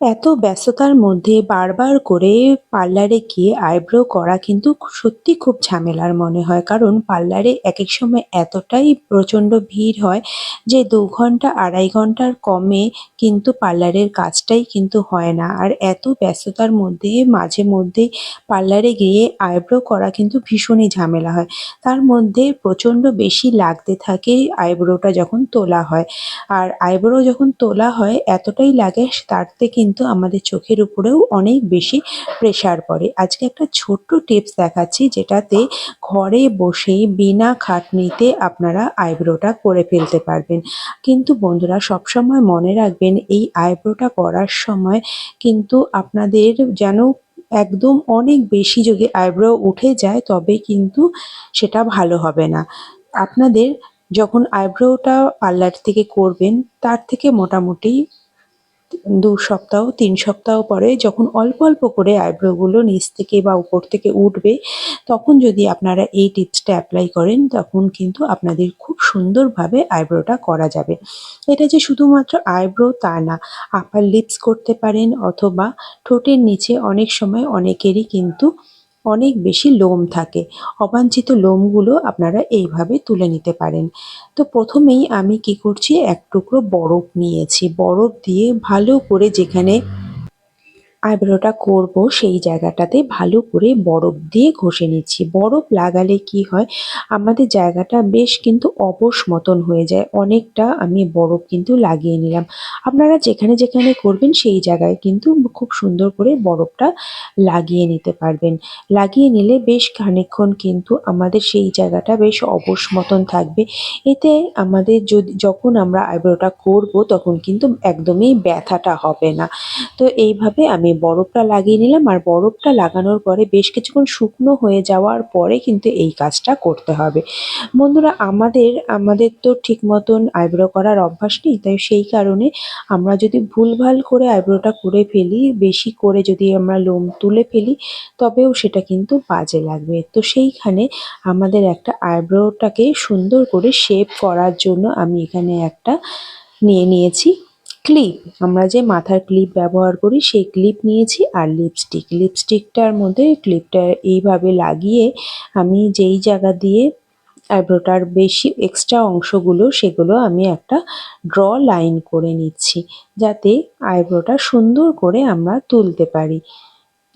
এত ব্যস্ততার মধ্যে বারবার করে পার্লারে গিয়ে আইব্রো করা কিন্তু সত্যি খুব ঝামেলার মনে হয়। কারণ পার্লারে এক এক সময় এতটাই প্রচণ্ড ভিড় হয় যে দু ঘণ্টা আড়াই ঘণ্টার কমে কিন্তু পার্লারের কাজটাই কিন্তু হয় না। আর এত ব্যস্ততার মধ্যে, মাঝে মধ্যে পার্লারে গিয়ে আইব্রো করা কিন্তু ভীষণই ঝামেলা হয়। তার মধ্যে প্রচণ্ড বেশি লাগতে থাকে আইব্রোটা যখন তোলা হয়। আর আইব্রো যখন তোলা হয়, এতটাই লাগে তাতে কিন্তু আমাদের চোখের উপরেও অনেক বেশি প্রেশার পড়ে। আজকে একটা ছোট্ট টিপস দেখাচ্ছি যেটাতে ঘরে বসেই বিনা খাটনিতে আপনারা আইব্রোটা করে ফেলতে পারবেন। কিন্তু বন্ধুরা, সবসময় মনে রাখবেন, এই আইব্রোটা করার সময় কিন্তু আপনাদের যেন একদম অনেক বেশি যদি আইব্রো উঠে যায়, তবে কিন্তু সেটা ভালো হবে না। আপনাদের যখন আইব্রোটা পার্লার থেকে করবেন, তার থেকে মোটামুটি দু সপ্তাহ, তিন সপ্তাহ পরে যখন অল্প অল্প করে আইব্রোগুলো নিচ থেকে বা উপর থেকে উঠবে, তখন যদি আপনারা এই টিপসটা অ্যাপ্লাই করেন, তখন কিন্তু আপনাদের খুব সুন্দরভাবে আইব্রোটা করা যাবে। এটা যে শুধুমাত্র আইব্রো তা না আপার লিপস করতে পারেন অথবা ঠোঁটের নিচে অনেক সময় অনেকেরই কিন্তু অনেক বেশি লোম থাকে। অবাঞ্ছিত লোমগুলো আপনারা এইভাবে তুলে নিতে পারেন। তো প্রথমেই আমি কি করছি? এক টুকরো বরফ নিয়েছি। বরফ দিয়ে ভালো করে যেখানে আইব্রোটা করব সেই জায়গাটাতে ভালো করে বরফ দিয়ে ঘষে নিচ্ছি। বরফ লাগালে কি হয়, আমাদের জায়গাটা বেশ কিন্তু অবশ মতন হয়ে যায়। অনেকটা আমি বরফ কিন্তু লাগিয়ে নিলাম। আপনারা যেখানে যেখানে করবেন সেই জায়গায় কিন্তু খুব সুন্দর করে বরফটা লাগিয়ে নিতে পারবেন। লাগিয়ে নিলে বেশ খানিকক্ষণ কিন্তু আমাদের সেই জায়গাটা বেশ অবশ মতন থাকবে। এতে আমাদের যদি, যখন আমরা আইব্রোটা করব তখন কিন্তু একদমই ব্যথাটা হবে না। তো এইভাবে আমি বরফটা লাগিয়ে নিলাম আর বরফটা লাগানোর পরে বেশ কিছুক্ষণ শুকনো হয়ে যাওয়ার পরে কিন্তু এই কাজটা করতে হবে। বন্ধুরা, আমাদের আমাদের তো ঠিক মতন আইব্রো করার অভ্যাস নেই, তাই সেই কারণে আমরা যদি ভুলভাল করে আইব্রোটা করে ফেলি, বেশি করে যদি আমরা লোম তুলে ফেলি, তবেও সেটা কিন্তু বাজে লাগবে। তো সেইখানে আমাদের একটা আইব্রোটাকে সুন্দর করে শেপ করার জন্য আমি এখানে একটা নিয়ে নিয়েছি। ক্লিপ আমরা যে মাথার ক্লিপ ব্যবহার করি, সেই ক্লিপ নিয়েছি আর লিপস্টিক লিপস্টিকটার মধ্যে ক্লিপটা এইভাবে লাগিয়ে আমি যেই জায়গা দিয়ে আইব্রোটার বেশি এক্সট্রা অংশগুলো, সেগুলো আমি একটা ড্র লাইন করে নিচ্ছি, যাতে আইব্রোটা সুন্দর করে আমরা তুলতে পারি।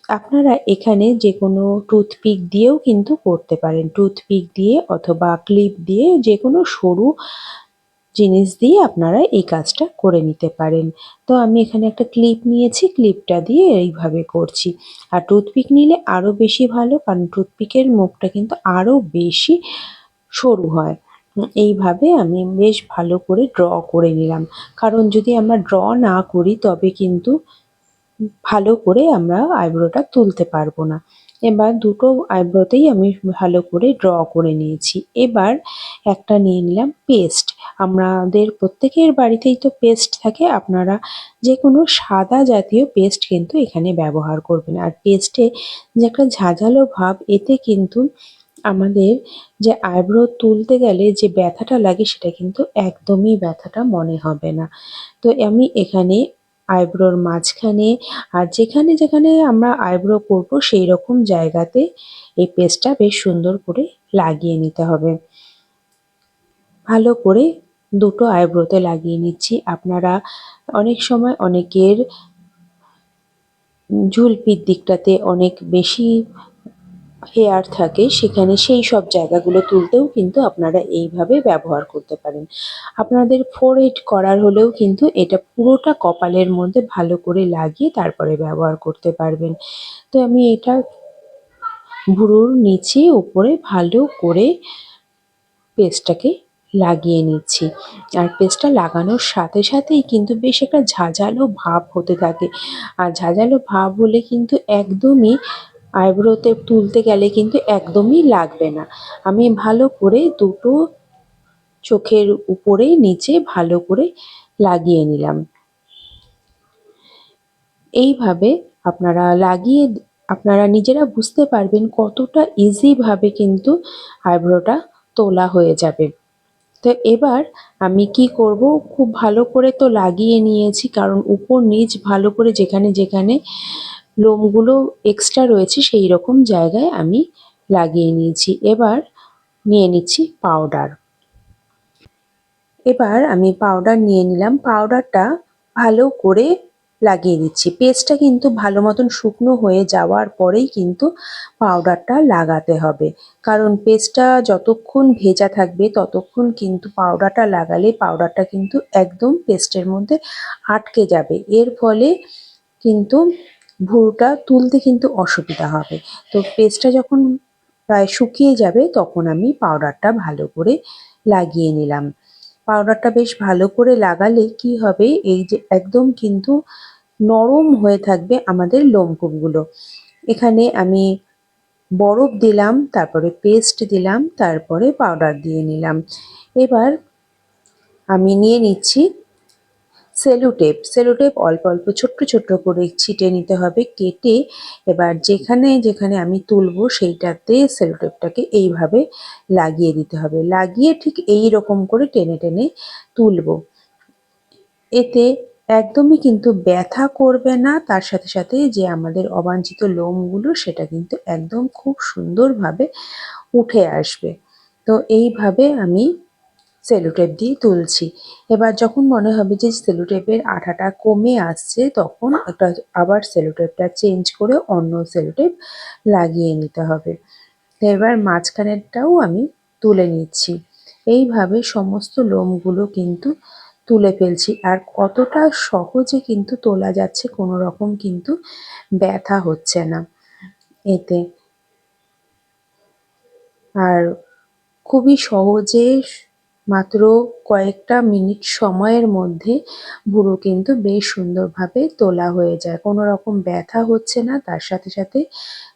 আপনারা এখানে যে কোনো টুথপিক দিয়েও কিন্তু করতে পারেন। টুথপিক দিয়ে অথবা ক্লিপ দিয়ে যে কোনো সরু জিনিস দিয়ে আপনারা এই কাজটা করে নিতে পারেন। তো আমি এখানে একটা ক্লিপ নিয়েছি, ক্লিপটা দিয়ে এইভাবে করছি। আর টুথপিক নিলে আরও বেশি ভালো, কারণ টুথপিকের মুখটা কিন্তু আরও বেশি সরু হয়। এইভাবে আমি বেশ ভালো করে ড্র করে নিলাম। কারণ যদি আমরা ড্র না করি, তবে কিন্তু ভালো করে আমরা আইব্রোটা তুলতে পারব না। এবার দুটো আইব্রোতেই আমি ভালো করে ড্র করে নিয়েছি। এবার একটা নিয়ে নিলাম পেস্ট। আমাদের প্রত্যেকের বাড়িতেই তো পেস্ট থাকে। আপনারা যে কোনো সাদা জাতীয় পেস্ট কিন্তু এখানে ব্যবহার করবেন। আর পেস্টে যে একটা ঝাঁঝালো ভাব, এতে কিন্তু আমাদের যে আইব্রো তুলতে গেলে যে ব্যথাটা লাগে, সেটা কিন্তু একদমই ব্যথাটা মনে হবে না। তো আমি এখানে আইব্রোর মাঝখানে আর যেখানে যেখানে আমরা আইব্রো করব সেই রকম জায়গাতে এই পেস্টটা বেশ সুন্দর করে লাগিয়ে নিতে হবে। ভালো করে দুটো আইব্রোতে লাগিয়ে নিচ্ছি। আপনারা অনেক সময় অনেকের ঝুলপির দিকটাতে অনেক বেশি হেয়ার থাকে, সেখানে সেই সব জায়গাগুলো তুলতেও কিন্তু আপনারা এইভাবে ব্যবহার করতে পারেন। আপনাদের ফোর এইট করার হলেও কিন্তু এটা পুরোটা কপালের মধ্যে ভালো করে লাগিয়ে তারপরে ব্যবহার করতে পারবেন। তো আমি এটা ভুরুর নিচে উপরে ভালো করে পেস্টটাকে লাগিয়ে নিচ্ছি। আর পেস্টটা লাগানোর সাথে সাথেই কিন্তু বেশ একটা ঝাঁঝালো ভাব হতে থাকে। আর ঝাঁঝালো ভাব হলে কিন্তু একদমই আইব্রোতে তুলতে গেলে কিন্তু একদমই লাগবে না। আমি ভালো করে দুটো চোখের উপরে নিচে ভালো করে লাগিয়ে নিলাম। এইভাবে আপনারা লাগিয়ে, আপনারা নিজেরা বুঝতে পারবেন কতটা ইজিভাবে কিন্তু আইব্রোটা তোলা হয়ে যাবে। তো এবার আমি কি করব? খুব ভালো করে তো লাগিয়ে নিয়েছি, কারণ উপর নিচ ভালো করে যেখানে যেখানে লোমগুলো এক্সট্রা রয়েছে সেই রকম জায়গায় আমি লাগিয়ে নিয়েছি। এবার নিয়ে নিচ্ছি পাউডার এবার আমি পাউডার নিয়ে নিলাম। পাউডারটা ভালো করে লাগিয়ে দিচ্ছি। পেস্টটা কিন্তু ভালো মতন শুকনো হয়ে যাওয়ার পরেই কিন্তু পাউডারটা লাগাতে হবে। কারণ পেস্টটা যতক্ষণ ভেজা থাকবে, ততক্ষণ কিন্তু পাউডারটা লাগালে পাউডারটা কিন্তু একদম পেস্টের মধ্যে আটকে যাবে। এর ফলে কিন্তু ভুরুটা তুলতে কিন্তু অসুবিধা হবে। তো পেস্টটা যখন প্রায় শুকিয়ে যাবে, তখন আমি পাউডারটা ভালো করে লাগিয়ে নিলাম। পাউডারটা বেশ ভালো করে লাগালে কি হবে? এই যে একদম কিন্তু নরম হয়ে থাকবে আমাদের লোমকূপগুলো। এখানে আমি বরফ দিলাম, তারপরে পেস্ট দিলাম, তারপরে পাউডার দিয়ে নিলাম। এবার আমি নিয়ে নিচ্ছি সেলুটেপ সেলুটেপ অল্প অল্প ছোট্ট ছোট্ট করে ছিটে নিতে হবে, কেটে এবার যেখানে যেখানে আমি তুলবো সেইটাতে সেলুটেপটাকে এইভাবে লাগিয়ে দিতে হবে। লাগিয়ে ঠিক এই রকম করে টেনে টেনে তুলবো। এতে একদমই কিন্তু ব্যথা করবে না, তার সাথে সাথে যে আমাদের অবাঞ্ছিত লোমগুলো সেটা কিন্তু একদম খুব সুন্দরভাবে উঠে আসবে। তো এইভাবে আমি সেলোটেপ দিয়ে তুলছি। এবার যখন মনে হবে যে সেলোটেপের আঠাটা কমে আসছে, তখন একটা আবার সেলোটেপটা চেঞ্জ করে অন্য সেলোটেপ লাগিয়ে নিতে হবে। এবার মাঝখানেরটাও আমি তুলে নিচ্ছি। এইভাবে সমস্ত লোমগুলো কিন্তু তুলে ফেলছি। আর কতটা সহজে কিন্তু তোলা যাচ্ছে কোনো রকম কিন্তু ব্যথা হচ্ছে না এতে। আর খুবই সহজে মাত্র কয়েকটা মিনিট সময়ের মধ্যে ভুরু কিন্তু বেশ সুন্দরভাবে তোলা হয়ে যায়। কোনো রকম ব্যথা হচ্ছে না, তার সাথে সাথে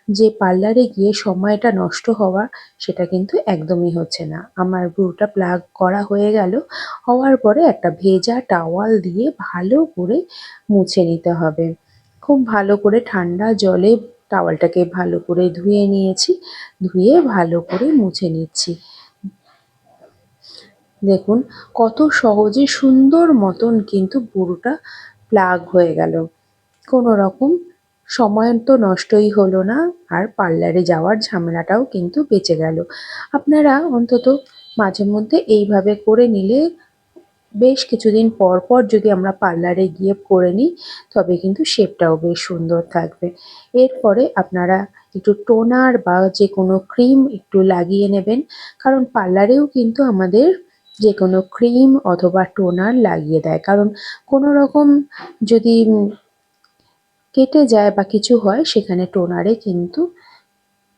যে পার্লারে গিয়ে সময়টা নষ্ট হওয়া সেটা কিন্তু একদমই হচ্ছে না। আমার ভ্রুটা প্লাগ করা হয়ে গেল, হওয়ার পরে একটা ভেজা টাওয়াল দিয়ে ভালো করে মুছে নিতে হবে। খুব ভালো করে ঠান্ডা জলে টাওয়ালটাকে ভালো করে ধুয়ে নিয়েছি, ধুয়ে ভালো করে মুছে নিচ্ছি। দেখুন, কত সহজে সুন্দর মতন কিন্তু পুরোটা প্লাগ হয়ে গেল। কোনো রকম সময় তো নষ্টই হলো না, আর পার্লারে যাওয়ার ঝামেলাটাও কিন্তু বেঁচে গেল। আপনারা অন্তত মাঝে মধ্যে এইভাবে করে নিলে বেশ কিছুদিন পর পর যদি আমরা পার্লারে গিয়ে করে নিই, তবে কিন্তু শেপটাও বেশ সুন্দর থাকবে। এরপরে আপনারা একটু টোনার বা যে কোনো ক্রিম একটু লাগিয়ে নেবেন, কারণ পার্লারেও কিন্তু আমাদের যে কোনো ক্রিম অথবা টোনার লাগিয়ে দেয়। কারণ কোনো রকম যদি কেটে যায় বা কিছু হয়, সেখানে টোনারে কিন্তু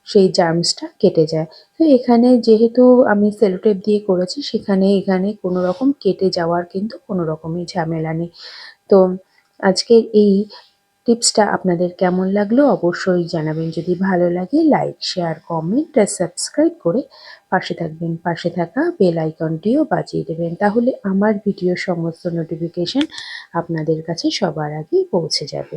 সেই জার্মসটা কেটে যায়। তো এখানে যেহেতু আমি সেলোটেপ দিয়ে করেছি, সেখানে এখানে কোনো রকম কেটে যাওয়ার কিন্তু কোনো রকমই ঝামেলা নেই। তো আজকের এই টিপসটা আপনাদের কেমন লাগল অবশ্যই জানাবেন। যদি ভালো লাগে লাইক শেয়ার কমেন্ট আর সাবস্ক্রাইব করে পাশে থাকবেন। পাশে থাকা বেল আইকনটিও বাজিয়ে দেবেন। তাহলে আমার ভিডিও সমস্ত নোটিফিকেশন আপনাদের কাছে সবার আগে পৌঁছে যাবে।